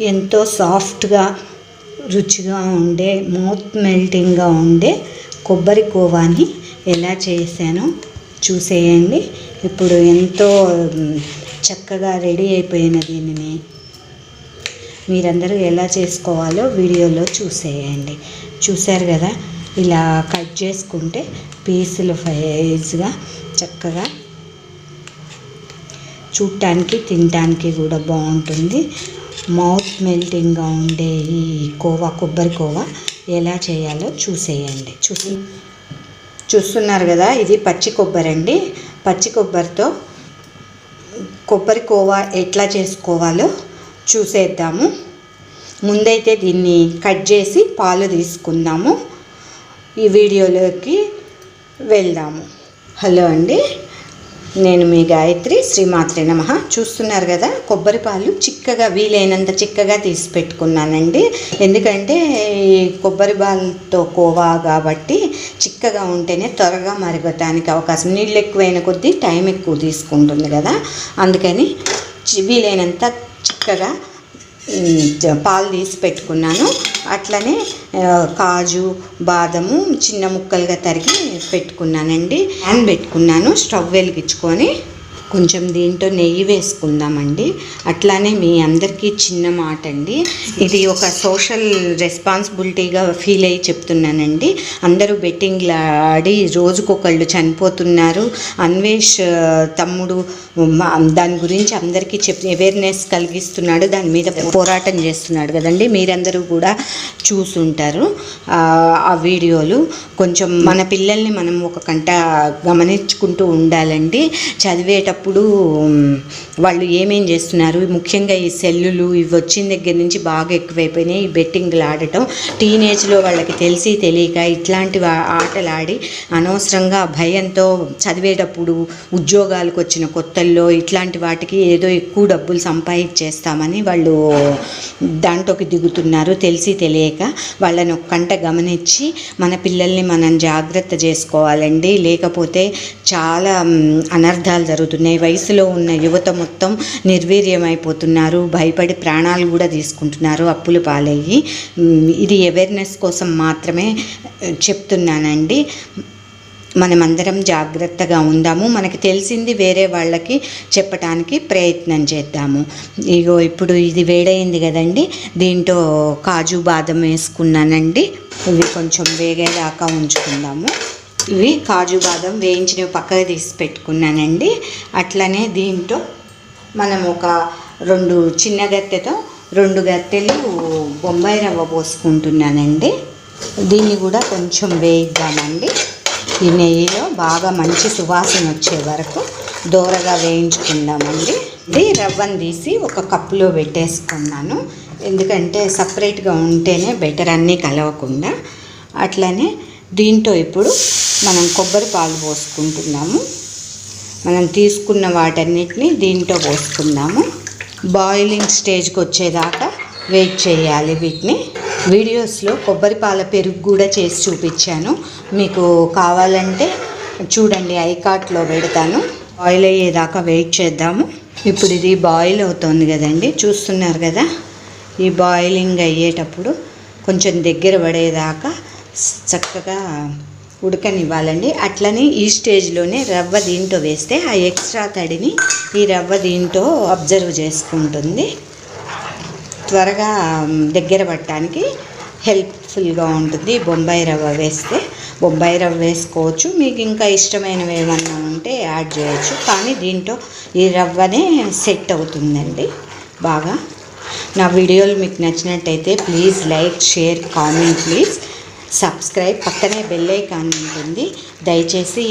ఎంతో సాఫ్ట్గా రుచిగా ఉండే మౌత్ మెల్టింగ్గా ఉండే కొబ్బరి కోవాని ఎలా చేశానో చూసేయండి. ఇప్పుడు ఎంతో చక్కగా రెడీ అయిపోయిన దీనిని మీరందరూ ఎలా చేసుకోవాలో వీడియోలో చూసేయండి. చూశారు కదా? ఇలా కట్ చేసుకుంటే పీసులు ఫైజ్గా చక్కగా చూడటానికి తినటానికి కూడా బాగుంటుంది. మౌత్ మెల్టింగ్గా ఉండే ఈ కోవా కొబ్బరి కోవా ఎలా చేయాలో చూసేయండి. చూసి చూస్తున్నారు కదా ఇది పచ్చి కొబ్బరి అండి. పచ్చి కొబ్బరితో కొబ్బరి కోవా ఎట్లా చేసుకోవాలో చూసేద్దాము. ముందైతే దీన్ని కట్ చేసి పాలు తీసుకుందాము. ఈ వీడియోలోకి వెళ్దాము. హలో అండి. నేను మీ గాయత్రి శ్రీమాత్రి నమ. చూస్తున్నారు కదా కొబ్బరి పాలు చిక్కగా వీలైనంత చిక్కగా తీసి పెట్టుకున్నానండి ఎందుకంటే ఈ కొబ్బరి పాలతో కోవా కాబట్టి చిక్కగా ఉంటేనే త్వరగా మరగటానికి అవకాశం నీళ్ళు ఎక్కువైన కొద్దీ టైం ఎక్కువ తీసుకుంటుంది కదా. అందుకని చి- వీలైనంత చిక్కగా పాలు తీసి పెట్టుకున్నాను. అట్లనే కాజు బాదము చిన్న ముక్కలుగా తరిగి పెట్టుకున్నానండి. ప్యాన్ పెట్టుకున్నాను స్టవ్ వెలిగించుకొని. కొంచెం దీంట్లో నెయ్యి వేసుకుందామండి. అట్లానే మీ అందరికీ చిన్న మాట అండి ఇది ఒక సోషల్ రెస్పాన్సిబిలిటీగా ఫీల్ అయ్యి చెప్తున్నానండి. అందరూ బెట్టింగ్లు ఆడి రోజుకొకళ్ళు చనిపోతున్నారు. అన్వేష్ తమ్ముడు దాని గురించి అందరికీ చెప్ అవేర్నెస్ కలిగిస్తున్నాడు. దాని మీద పోరాటం చేస్తున్నాడు కదండి. మీరందరూ కూడా చూసుంటారు ఆ, వీడియోలు కొంచెం మన పిల్లల్ని మనం ఒక కంట గమనించుకుంటూ ఉండాలండి. చదివేటప్పుడు వాళ్ళు ఏమేం చేస్తున్నారు? ముఖ్యంగా ఈ సెల్లులు ఇవి వచ్చిన దగ్గర నుంచి బాగా ఎక్కువైపోయినాయి. ఈ బెట్టింగ్లు ఆడటం టీనేజ్లో వాళ్ళకి తెలిసి తెలియక ఇట్లాంటి ఆటలు ఆడి అనవసరంగా భయంతో చదివేటప్పుడు ఉద్యోగాలకు వచ్చిన కొత్తల్లో ఇట్లాంటి వాటికి ఏదో ఎక్కువ డబ్బులు సంపాదించేస్తామని వాళ్ళు దాంట్లోకి దిగుతున్నారు. తెలిసి తెలియక వాళ్ళని ఒక్కంట గమనించి మన పిల్లల్ని మనం జాగ్రత్త చేసుకోవాలండి. లేకపోతే చాలా అనర్థాలు జరుగుతున్నాయి. వయసులో ఉన్న యువత మొత్తం నిర్వీర్యమైపోతున్నారు. భయపడి ప్రాణాలు కూడా తీసుకుంటున్నారు. అప్పులు పాలయ్యి. ఇది అవేర్నెస్ కోసం మాత్రమే చెప్తున్నానండి. మనమందరం జాగ్రత్తగా ఉందాము. మనకి తెలిసింది వేరే వాళ్ళకి చెప్పటానికి ప్రయత్నం చేద్దాము. ఇగో ఇప్పుడు ఇది వేడైంది కదండి. దీంట్లో కాజు బాదం వేసుకున్నానండి. ఇవి కొంచెం వేగేదాకా ఉంచుకుందాము. ఇవి కాజు బాదం వేయించినవి పక్కకు తీసి పెట్టుకున్నానండి. అట్లనే దీంట్లో మనం ఒక రెండు చిన్న గత్తెతో రెండు గత్తెలు బొంబాయి రవ్వ పోసుకుంటున్నానండి. దీన్ని కూడా కొంచెం వేయిద్దామండి. ఈ నెయ్యిలో బాగా మంచి సువాసన వచ్చే వరకు దూరగా వేయించుకుందామండి. ఇది రవ్వను తీసి ఒక కప్పులో పెట్టేసుకున్నాను. ఎందుకంటే సపరేట్గా ఉంటేనే బెటర్ అన్నీ కలవకుండా. అట్లనే దీంట్లో ఇప్పుడు మనం కొబ్బరి పాలు పోసుకుంటున్నాము. మనం తీసుకున్న వాటన్నిటిని దీంట్లో పోసుకుందాము. బాయిలింగ్ స్టేజ్కి వచ్చేదాకా వెయిట్ చేయాలి వీటిని. వీడియోస్లో కొబ్బరి పాల పెరుగు కూడా చేసి చూపించాను. మీకు కావాలంటే చూడండి ఐకాట్లో పెడతాను. బాయిల్ అయ్యేదాకా వెయిట్ చేద్దాము. ఇప్పుడు ఇది బాయిల్ అవుతోంది కదండి చూస్తున్నారు కదా? ఈ బాయిలింగ్ అయ్యేటప్పుడు కొంచెం దగ్గర పడేదాకా చక్కగా ఉడకనివ్వాలండి. అట్లనే ఈ స్టేజ్లోనే రవ్వ దీంట్లో వేస్తే ఆ ఎక్స్ట్రా తడిని ఈ రవ్వ దీంట్లో అబ్జర్వ్ చేసుకుంటుంది. త్వరగా దగ్గర పట్టడానికి హెల్ప్ఫుల్గా ఉంటుంది. బొంబాయి రవ్వ వేస్తే. బొంబాయి రవ్వ వేసుకోవచ్చు. మీకు ఇంకా ఇష్టమైనవి ఏమన్నా ఉంటే యాడ్ చేయొచ్చు. కానీ దీంట్లో ఈ రవ్వనే సెట్ అవుతుందండి. బాగా. నా వీడియోలు మీకు నచ్చినట్టయితే please like share comment please. Subscribe పక్కనే బెల్ ఐకాన్ ఉంటుంది. దయచేసి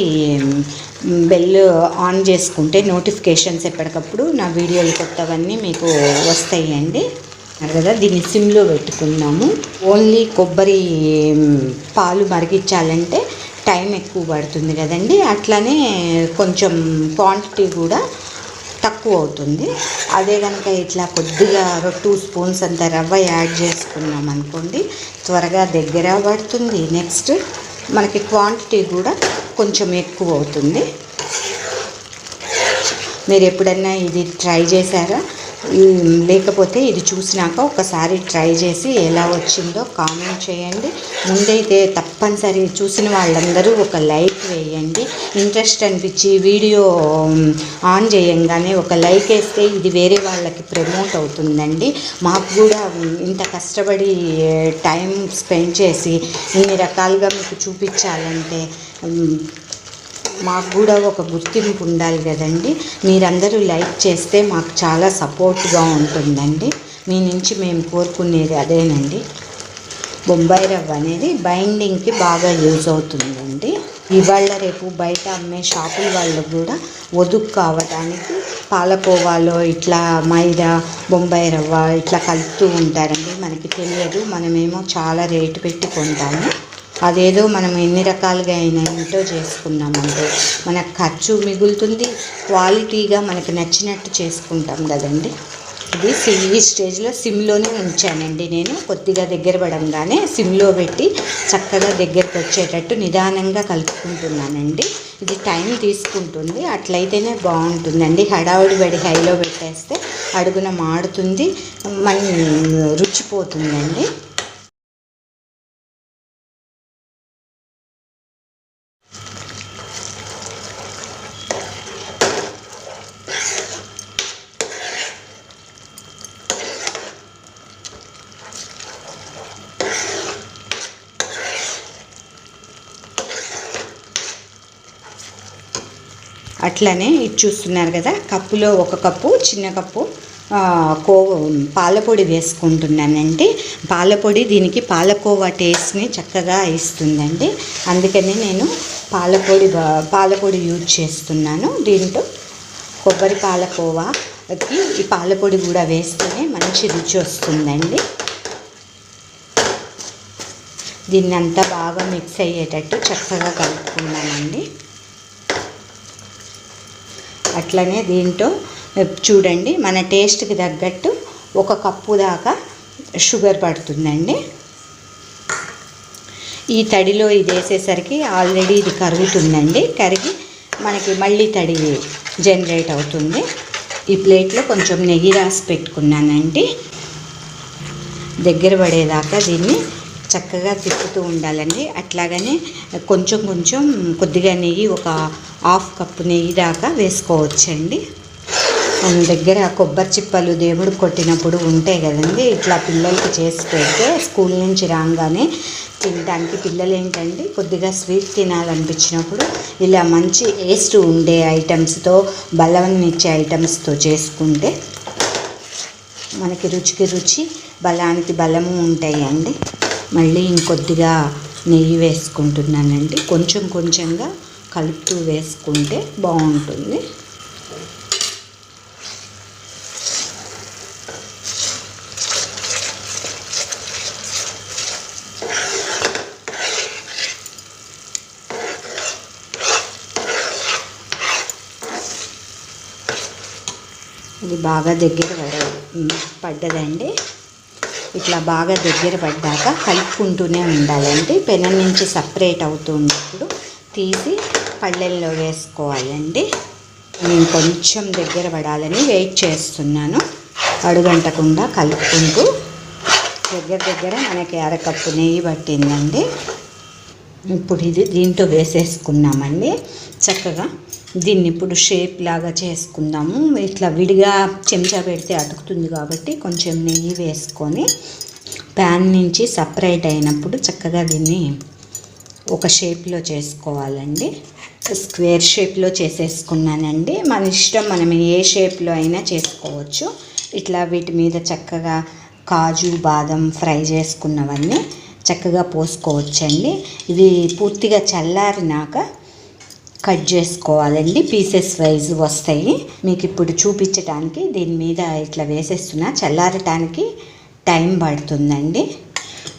బెల్ ఆన్ చేసుకుంటే నోటిఫికేషన్స్ ఎప్పటికప్పుడు నా వీడియోలు కొత్తవన్నీ మీకు వస్తాయండి. కదా దీన్ని సిమ్లో పెట్టుకున్నాము ఓన్లీ కొబ్బరి పాలు మరిగించాలంటే టైం ఎక్కువ పడుతుంది కదండి. అట్లానే కొంచెం క్వాంటిటీ కూడా తక్కువ అవుతుంది. అదే కనుక ఇట్లా కొద్దిగా టూ స్పూన్స్ అంత రవ్వ యాడ్ చేసుకున్నాం అనుకోండి త్వరగా దగ్గర పడుతుంది. నెక్స్ట్ మనకి క్వాంటిటీ కూడా కొంచెం ఎక్కువ అవుతుంది. మీరు ఎప్పుడన్నా ఇది ట్రై చేశారా? లేకపోతే ఇది చూసినాక ఒకసారి ట్రై చేసి ఎలా వచ్చిందో కామెంట్ చేయండి. ముందైతే తప్పనిసరి చూసిన వాళ్ళందరూ ఒక లైక్ వేయండి. ఇంట్రెస్ట్ అనిపించి వీడియో ఆన్ చేయంగానే ఒక లైక్ వేస్తే ఇది వేరే వాళ్ళకి ప్రమోట్ అవుతుందండి. మాకు కూడా ఇంత కష్టపడి టైం స్పెండ్ చేసి ఇన్ని రకాలుగా మీకు చూపించాలంటే మాకు కూడా ఒక గుర్తింపు ఉండాలి కదండి. మీరందరూ లైక్ చేస్తే మాకు చాలా సపోర్ట్గా ఉంటుందండి. మీ నుంచి మేము కోరుకునేది అదేనండి. బొంబాయి రవ్వ అనేది బైండింగ్కి బాగా యూజ్ అవుతుందండి. ఇవాళ రేపు బయట అమ్మే షాపుల వాళ్ళు కూడా ఒదుగు కావడానికి పాలకోవాలో ఇట్లా మైదా బొంబాయి రవ్వ ఇట్లా కలుపుతూ ఉంటారండి. మనకి తెలియదు మనమేమో చాలా రేటు పెట్టి కొంటాము. అదేదో మనం ఎన్ని రకాలుగా అయినా ఇంట్లో చేసుకున్నామంటే మనకు ఖర్చు మిగులుతుంది క్వాలిటీగా మనకి నచ్చినట్టు చేసుకుంటాం కదండి. ఇది సి- ఈ స్టేజ్లో సిమ్లోనే ఉంచానండి నేను. కొద్దిగా దగ్గర పడంగానే సిమ్లో పెట్టి చక్కగా దగ్గరకు వచ్చేటట్టు నిదానంగా కలుపుకుంటున్నానండి. ఇది టైం తీసుకుంటుంది అట్లయితేనే బాగుంటుందండి. హడావుడి పడి హైలో పెట్టేస్తే అడుగున మాడుతుంది మన రుచిపోతుందండి. అట్లనే ఇది చూస్తున్నారు కదా కప్పులో ఒక కప్పు చిన్న కప్పు కోవ కో పాలపొడి వేసుకుంటున్నానండి. పాలపొడి దీనికి పాలకోవా టేస్ట్ని చక్కగా ఇస్తుందండి. అందుకని నేను పాలపొడి పాలపొడి యూజ్ చేస్తున్నాను. దీంట్లో కొబ్బరి పాలకోవాకి ఈ పాలపొడి కూడా వేస్తేనే మంచి రుచి వస్తుందండి. దీన్ని అంతా బాగా మిక్స్ అయ్యేటట్టు చక్కగా కలుపుకున్నాను. అట్లనే దీంట్లో చూడండి మన టేస్ట్కి తగ్గట్టు ఒక కప్పు దాకా షుగర్ పడుతుందండి. ఈ తడిలో ఇది వేసేసరికి ఆల్రెడీ ఇది కరుగుతుందండి. కరిగి మనకి మళ్ళీ తడి జనరేట్ అవుతుంది. ఈ ప్లేట్లో కొంచెం నెయ్యి రాసి పెట్టుకున్నానండి. దగ్గర పడేదాకా దీన్ని చక్కగా తిప్పుతూ ఉండాలండి. అట్లాగనే కొంచెం కొంచెం కొద్దిగా నెయ్యి ఒక హాఫ్ కప్పు నెయ్యి దాకా వేసుకోవచ్చండి. మన దగ్గర కొబ్బరి చిప్పలు దేవుడు కొట్టినప్పుడు ఉంటాయి కదండి. ఇట్లా పిల్లలకి చేసి పెడితే స్కూల్ నుంచి రాగానే తినడానికి పిల్లలు ఏంటండి కొద్దిగా స్వీట్ తినాలనిపించినప్పుడు ఇలా మంచి టేస్ట్ ఉండే ఐటమ్స్తో బలాన్నిచ్చే ఐటమ్స్తో చేసుకుంటే మనకి రుచికి రుచి బలానికి బలము ఉంటాయండి. మళ్ళీ ఇంకొద్దిగా నెయ్యి వేసుకుంటున్నానండి. కొంచెం కొంచెంగా కలుపుతూ వేసుకుంటే బాగుంటుంది. ఇది బాగా దగ్గర పడ్డదండి. ఇట్లా బాగా దగ్గర పడ్డాక కలుపుకుంటూనే ఉండాలండి పెనం నుంచి సపరేట్ అవుతున్నప్పుడు తీసి పళ్ళెల్లో వేసుకోవాలండి. నేను కొంచెం దగ్గర పడాలని వెయిట్ చేస్తున్నాను. అడుగంటకుండా కలుపుకుంటూ దగ్గర దగ్గర మనకి అరకప్పు నెయ్యి పట్టిందండి. ఇప్పుడు ఇది దీంట్లో వేసేసుకున్నామండి. చక్కగా దీన్ని ఇప్పుడు షేప్ లాగా చేసుకుందాము. ఇట్లా విడిగా చెంచా పెడితే అతుకుతుంది కాబట్టి కొంచెం నెయ్యి వేసుకొని ప్యాన్ నుంచి సపరేట్ అయినప్పుడు చక్కగా దీన్ని ఒక షేప్లో చేసుకోవాలండి. స్క్వేర్ షేప్లో చేసేసుకున్నానండి. మన ఇష్టం మనం ఏ షేప్లో అయినా చేసుకోవచ్చు. ఇట్లా వీటి మీద చక్కగా కాజు బాదం ఫ్రై చేసుకున్నవన్నీ చక్కగా పోసుకోవచ్చండి. ఇది పూర్తిగా చల్లారినాక కట్ చేసుకోవాలండి. పీసెస్ వైజ్ వస్తాయి. మీకు ఇప్పుడు చూపించడానికి దీని మీద ఇట్లా వేసేస్తున్నా. చల్లారటానికి టైం పడుతుందండి.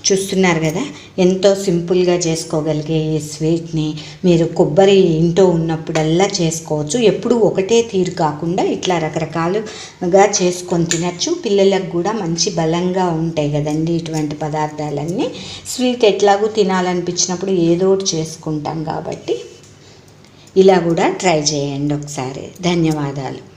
చూస్తున్నారు కదా ఎంతో సింపుల్గా చేసుకోగలిగే ఈ స్వీట్ని మీరు కొబ్బరి ఇంట్లో ఉన్నప్పుడల్లా చేసుకోవచ్చు. ఎప్పుడు ఒకటే తీరు కాకుండా ఇట్లా రకరకాలుగా చేసుకొని తినచ్చు. పిల్లలకు కూడా మంచి బలంగా ఉంటాయి కదండి ఇటువంటి పదార్థాలన్నీ. స్వీట్ ఎట్లాగూ తినాలనిపించినప్పుడు ఏదో ఒకటి చేసుకుంటాం కాబట్టి. ఇలా కూడా ట్రై చేయండి ఒకసారి. ధన్యవాదాలు.